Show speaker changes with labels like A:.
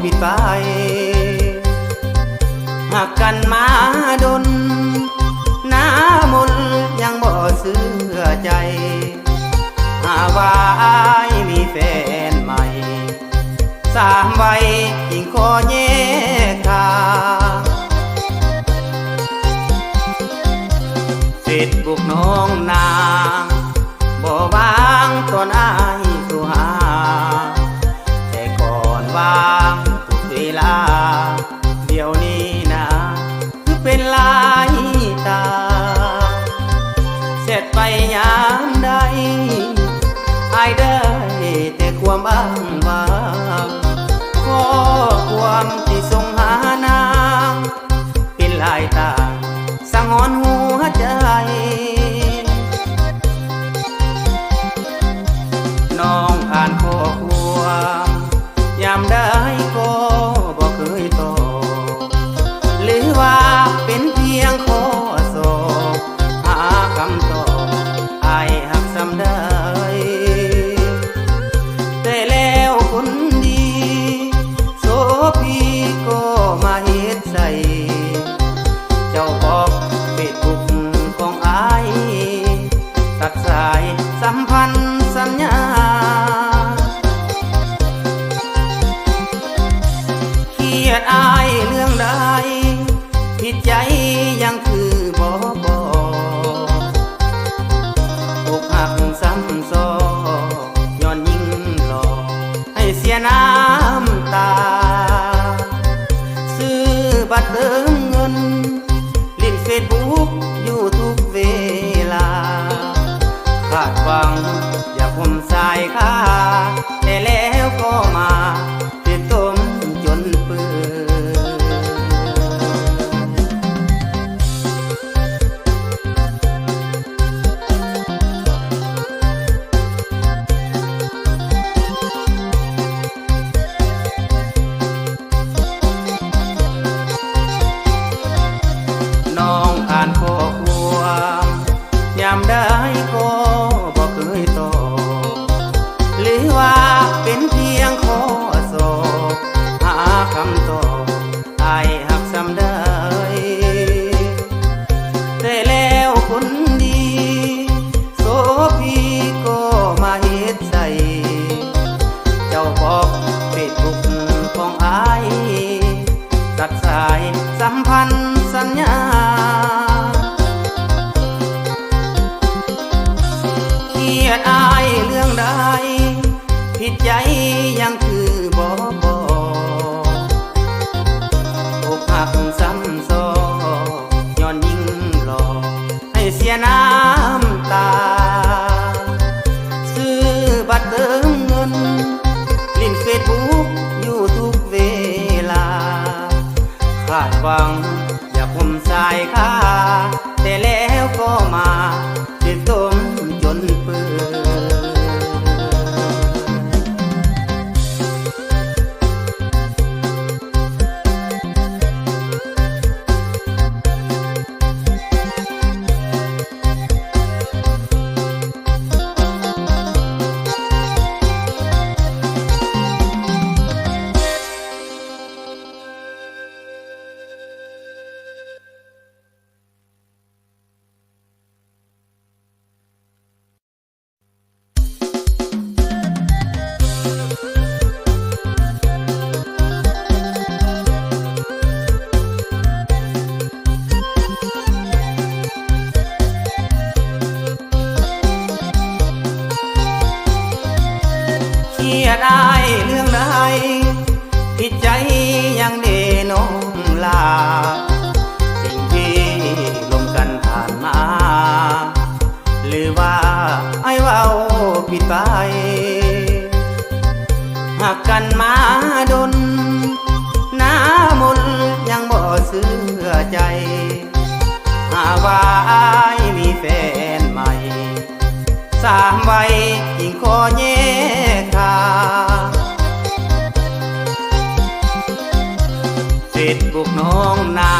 A: ผิดไปหากกันมาดน น้ามนยังบ่เสื่อใจ หาว่าอายมีแฟนใหม่ สามใบยิ่งขอแยกทางเฟซบุกน้องนาง วามอ้างว้างข้อความที่ส่งหานาง เป็นลายตางสังหอนหัวใจ เสียน้ำตา ซื้อบัตรเติมเงินเล่นเฟซบุ๊กอยู่ทุกเวลา คาดหวังอย่าผมสายค่ะามได้ก็บอกเคยตอบหรือว่าเป็นเพียงข้อสอบหาคำตอบไอายหักซ้ำได้ แต่แล้วคนดีโสพีก็มาเฮ็ดใส่เจ้าบอกเฟซบุ๊ก เครียดอายเรื่องใดผิดใจยังคือบ่บอกอกหักซ้ำซ้อนย้อนยิ่งหลอกให้เสียน้ำตา ซื้อบัตรเติมเงินเล่นเฟซบุ๊กอยู่ทุกเวลาคาดหวังอย่าผมสายค่าแต่แล้วก็มา ใจยังเดน้องลา สิ่งที่ลมกันผ่านมา หรือว่าไอ้ว้าผิดไปหากกันมาดนหน้ามนยังบ่เสื่อใจ หาว่าไอายมีแฟนใหม่ สามใบ เฟบุ๊กน้องนา